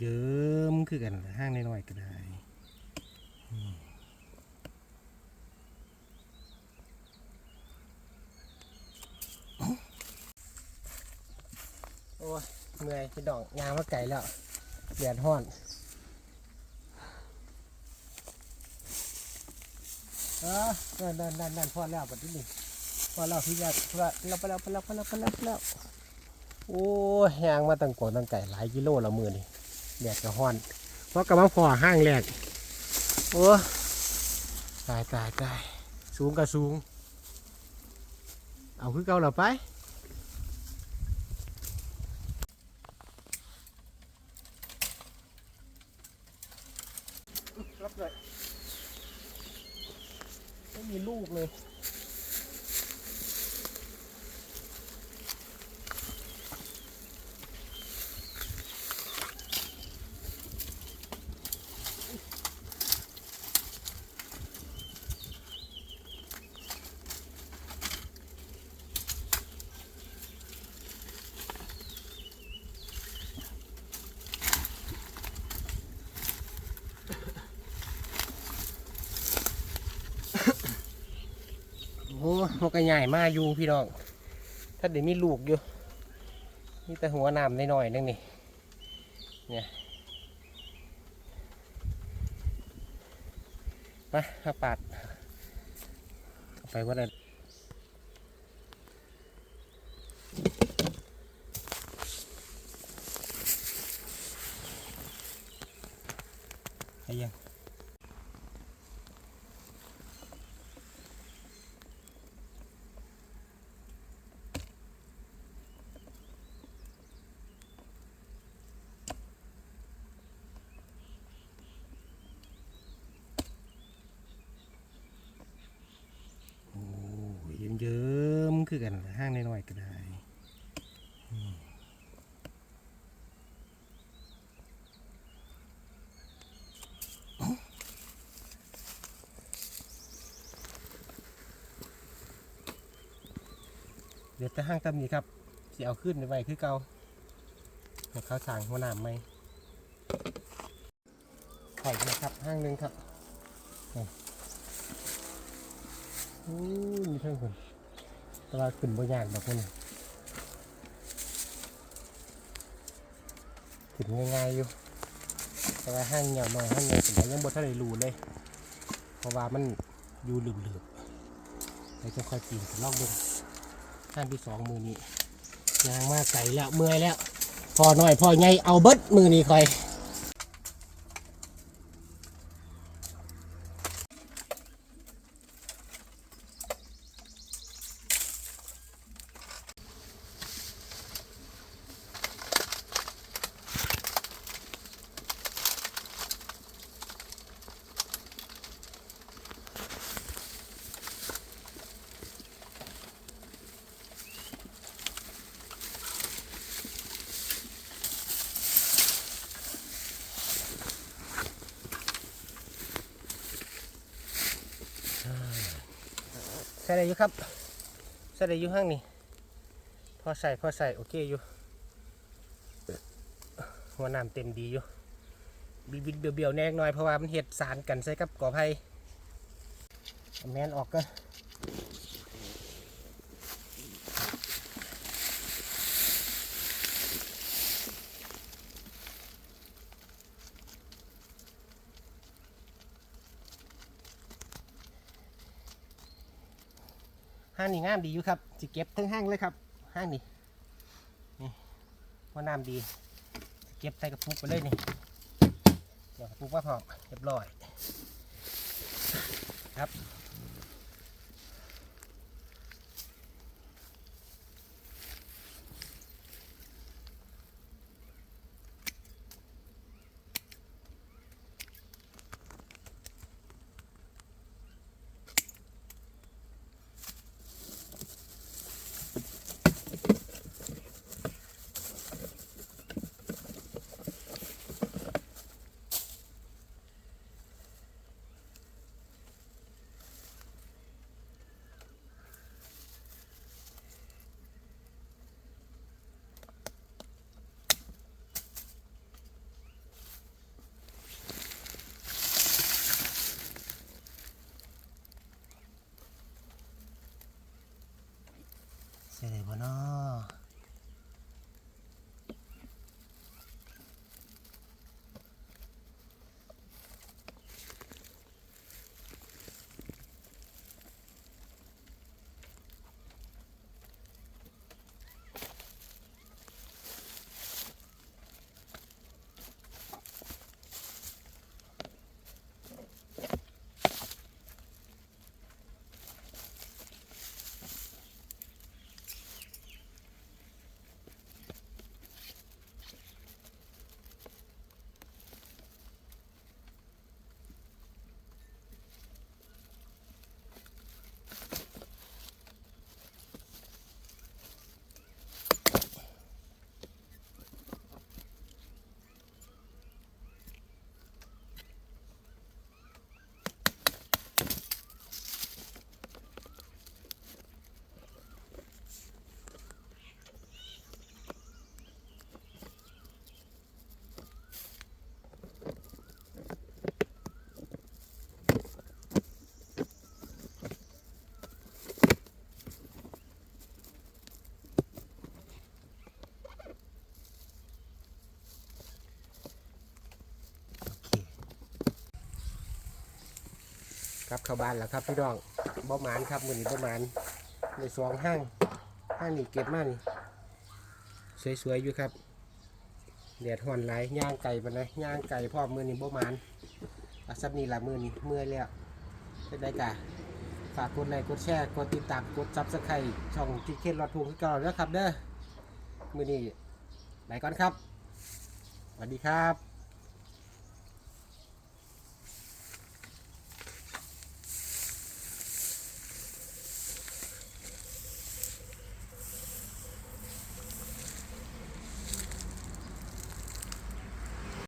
เยิ้มๆคือกันล่ะห้างน้อยๆก็ได้อืมโอ้ยเมื่อยพี่ดองยางมาไก่แล้วแดดห้อนเออนั่นนั่นนั่นนั่นพอแล้วบัดนี้นี่พอแล้วพี่ยาพอแล้วพอแล้วพอแล้วพอแล้วพอแล้วพอแล้วโอ้ยยางมาตั้งกวางตั้งไก่หลายกิโลละมือนี่ แดดก็ห้อน เพราะกำลังพอห้างแรกโอ้ตายตายตายสูงก็สูง เอาขึ้นเก่าเราไป รับเลยไม่มีลูกเลย โมันก็ใหญ่มากอยู่พี่น้อง ถ้าเดี๋ยวมีลูกอยู่นี่แต่หัวน้ำน้อยๆนึงนี่เนี่ยมาเอาปาดไปว่าอะไรไอ้ยัง โอ้ยเยิ้มๆ คือกันห้างน้อยๆก็ได้เดี๋ยวจะห้างตำนี้ครับเสิเอาขึ้นไว้คือเก่าห้เขาสั่งหัวหน้าไหมไข่นะครับห้างหนึ่งครับอู้มีเท่าคน แต่ว่าขึ้นบ่ยากดอกคนขึ้นง่ายๆอยู่ แต่ว่าห้างเหนียวหน่อยห้างเหนียวผมยังบ่ทันได้รู้เลย เพราะว่ามันอยู่หลืบๆเลยจะค่อยปีนลอกดูห้างที่สองมือนี้ยางมากใส่แล้วเมื่อยแล้ว พอหน่อยพอไงเอาเบิดมือนี้คอย ส่ได้อยู่ครับใส่ได้อยู่ห้างนี่พอใส่พอใส่โอเคอยู่หัวน้ำเต็มดีอยู่บิดบิดเบี้ยวๆแน่หน่อยเพราะว่ามันเห็ดสารกันใส่กับกอไผ่แมนออกก็ ห้างนี่งามดีอยู่ครับสิเก็บทั้งห้างเลยครับห้างนี่นี่ว่าน้ำดี เก็บใส่กระปุกไปเลยนี่เดี๋ยวปลูกว่าพอเรียบร้อยครับ ใส่ได้บ่เนาะ ครับเข้าบ้านแล้วครับพี่น้องบ่หมานครับมือนี้บ่หมานในสองห้างห้างนี่เก็บมานี่สวยๆอยู่ครับแดดห่อนไหลย่างไก่ปะนะย่างไก่พ่อมือนี้บ่หมานอาซับนี่ละมือนี้เมื่อยแล้วจะได้กะฝากกดไลค์กดแชร์กดติดตามกดซับสไครต์ช่องที่เคสรอดทูคือเก่าแล้วครับเด้อมือนี้ไปก่อนครับสวัสดีครับ